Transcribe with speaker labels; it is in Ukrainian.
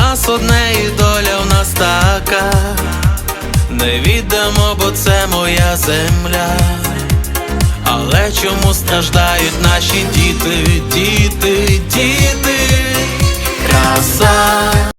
Speaker 1: нас одне і доля в нас така. Не віддамо, бо це моя земля. Але чому страждають наші діти, діти, діти? Краса